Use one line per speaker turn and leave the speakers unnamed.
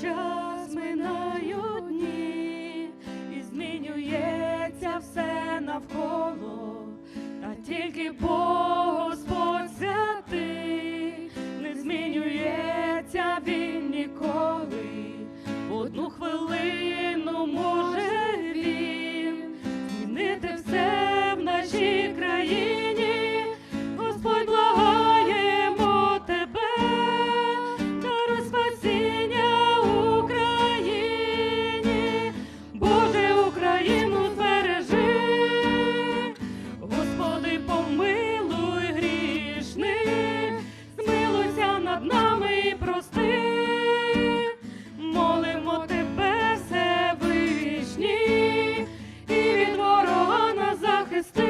час минають дні, і змінюється все навколо, та тільки Господь святий, не змінюється він ніколи. Одну хвилину над нами прости, молимо тебе все і від ворога нас захисти.